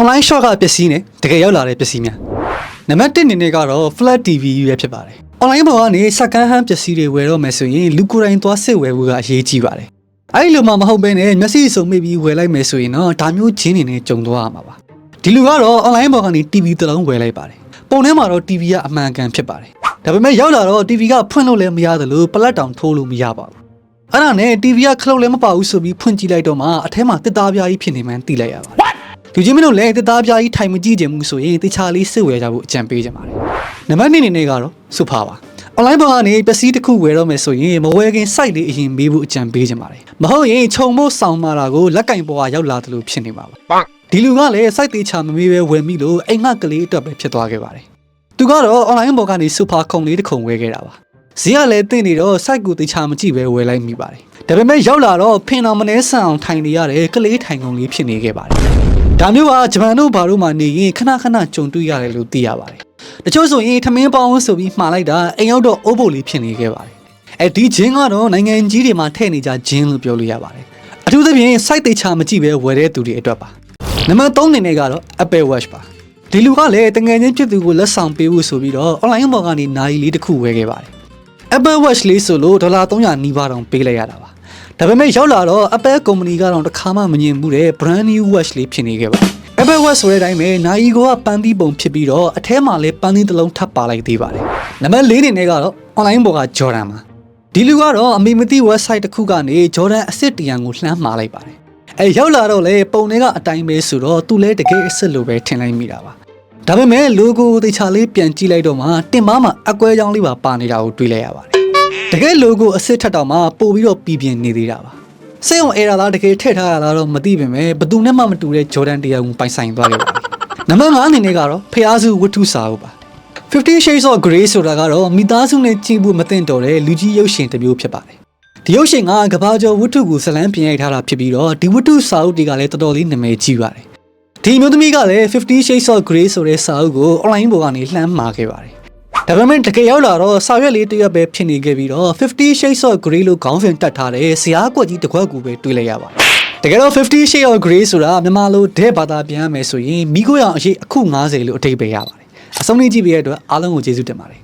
online shop ကပစ္စည်းနဲ့တကယ်ရောက်လာတဲ့ပစ္စည်းများနံပါတ်1အနေနဲ့ကတော့ flat TV ပဲဖြစ်ပါတယ် online ပေါ်ကနေစက္ကန့်ဟန်ပစ္စည်းတွေဝယ်တော့မယ်ဆိုရင်လူကိုယ်တိုင်သွားစစ်ဝယ်ဖို့ကအရေးကြီးပါတယ်အဲ့ဒီလိုမှမဟုတ်ဘဲနဲ့မျက်စိစုံမိပြီးဝယ်လိုက်မယ်ဆိုရင်တော့ဒါမျိုးချင်းနေနဲ့ကြုံသွားရမှာပါဒီလူကတော့ online ပေါ်ကနေ TV တစ်လုံးဝယ်လိုက်ပါတယ်ပုံထဲမှာတော့ TV ကအမှန်ကန်ဖြစ်ပါတယ်ဒါပေမဲ့ရောက်လာတော့ TV ကဖွင့်လို့လည်းမရသလိုပလက်တောင်ထိုးလို့မရပါဘူးအဲ့ဒါနဲ့ TV ကခလုတ်လည်းမပါဘူးဆိုပြီးဖွင့်ကြည့်လိုက်တော့မှအထဲမှာတစ်သားပြားကြီးဖြစ်နေမှန်းသိလိုက်ရပါတယ်။ လူချင်းမင်းတို့လည်းတစ်သားပြားကြီးထိုင်မကြည့်ကြဘူးဆိုရင်တခြားလေးစစ်ဝယ်ကြဖို့အကြံပေးကြပါတယ်။နံပါတ်2အနေနဲ့ကတော့စုဖာပါ။ online ပေါ်ကနေပစ္စည်းတစ်ခုဝယ်တော့မယ်ဆိုရင်မဝယ်ခင် site လေးအရင်မေးဖို့အကြံပေးကြပါတယ်။မဟုတ်ရင်ခြုံဖို့ဆောင်မာတာကိုလက်ကင်ပေါ်ကရောက်လာသလိုဖြစ်နေပါပါ။ဒီလူကလည်း site သေးချာမမေးပဲဝယ်မိလို့အိမ်ငှကလေးအတွက်ပဲဖြစ်သွားခဲ့ပါတယ်။သူကတော့ online ပေါ်ကနေစုဖာခုံလေးတစ်ခုံဝယ်ခဲ့တာပါ။ဈေးကလည်းတင့်နေတော့ site ကိုတေချာမကြည့်ပဲဝယ်လိုက်မိပါတယ်ဒါပေမဲ့ရောက်လာတော့ဖင်တော်မနှဲဆန်အောင်ထိုင်နေရတယ်ကလေးထိုင်ကုန်လေးဖြစ်နေခဲ့ပါတယ် ဒါမျိုးကဂျပန်တို့ဘာတို့မှနေရင်ခဏခဏကြုံတွေ့ရတယ်လို့သိရပါတယ်တချို့ဆိုရင်ထမင်းပေါင်းဆိုပြီးမှားလိုက်တာအိမ်ရောက်တော့အိုးဘိုလေးဖြစ်နေခဲ့ပါတယ်အဲဒီဂျင်းကတော့နိုင်ငံကြီးတွေမှာထည့်နေကြဂျင်းလို့ပြောလို့ရပါတယ်အထူးသဖြင့် site တေချာမကြည့်ပဲဝယ်တဲ့သူတွေအတွက်ပါနံပါတ်3အနေနဲ့ကတော့ Apple Watch ပါဒီလူကလည်းတငယ်ချင်းဖြစ်သူကိုလက်ဆောင်ပေးဖို့ဆိုပြီးတော့ online ပေါ်ကနေနိုင်လေးတစ်ခုဝယ်ခဲ့ပါတယ် Apple Watch လေးဆိုလို့ဒေါ်လာ300နီးပါးတောင်ပေးလိုက်ရတာပါ ဒါပေမဲ့ရောက်လာတော့ Apple ကုမ္ပဏီကတော့တစ်ခါမှမမြင်ဘူးတဲ့ brand new watch လေးဖြစ်နေခဲ့ပါတယ် Apple Watch ဆိုတဲ့အတိုင်းပဲနိုင်ကိုကပန်းသီးပုံဖြစ်ပြီးတော့အထဲမှာလည်းပန်းသီးတစ်လုံးထပ်ပါလိုက်သေးပါတယ်နံပါတ်၄အနေနဲ့ကတော့ online ပေါ်က Jordan ပါဒီလူကတော့အမေမသိ website တစ်ခုကနေ Jordan အစ်စ်တရံကိုလှမ်းမှာလိုက်ပါတယ်အဲရောက်လာတော့လေပုံတွေကအတိုင်းပဲဆိုတော့သူလည်းတကယ်အစ်စ်လိုပဲထင်လိုက်မိတာပါဒါပေမဲ့ logo ကိုသေချာလေးပြန်ကြည့်လိုက်တော့မှတင်မမှာအကွဲကြောင်းလေးပါပါနေတာကိုတွေ့လိုက်ရပါတယ် တကယ် logo အစ်စ်ထက်တော့မှပို့ပြီးတော့ပြည်ပြင်းနေသေးတာပါစိတ်အောင်အဲရာလားတကယ်ထည့်ထားရလားတော့မသိပေမဲ့ဘယ်သူနဲ့မှမတူတဲ့ Jordan တရားကိုပိုင်ဆိုင်သွားခဲ့ပါတယ်နံပါတ်5အနေနဲ့ကတော့ဖျားစုဝတ္ထုစာအုပ်ပါ50 Shades of Grey ဆိုတာကတော့မိသားစုနဲ့ကြည့်ဖို့မသင့်တော်တဲ့လူကြီးရုပ်ရှင်တစ်မျိုးဖြစ်ပါတယ်ဒီရုပ်ရှင်ကကဘာကျော်ဝတ္ထုကိုဇလန်းပြင်ရိုက်ထားတာဖြစ်ပြီးတော့ဒီဝတ္ထုစာအုပ်တွေကလည်းတော်တော်လေးနာမည်ကြီးပါတယ်ဒီမျိုးသမီးကလည်း50 Shades of Grey ဆိုတဲ့စာအုပ်ကို online ပေါ်ကနေလှမ်းမှာခဲ့ပါတယ် ဒါပေမဲ့တကယ်ရောက်လာတော့စာရွက်လေးတစ်ရွက်ပဲဖြစ်နေခဲ့ပြီးတော့50 Shades of Grey လို့ခေါင်းစဉ်တက်ထားတဲ့ဇာတ်ကွက်ကြီးတစ်ခွက်ကိုပဲတွေ့လိုက်ရပါတယ်တကယ်တော့50 Shades of Grey ဆိုတာမြန်မာလိုတဲ့ဘာသာပြန်ရမယ်ဆိုရင်မိခိုးရောင်အရေးအခု90လို့အထိပ္ပယ်ရပါတယ်အဆုံးလေးကြည့်ပေးရတဲ့အတွက်အားလုံးကိုကျေးဇူးတင်ပါတယ်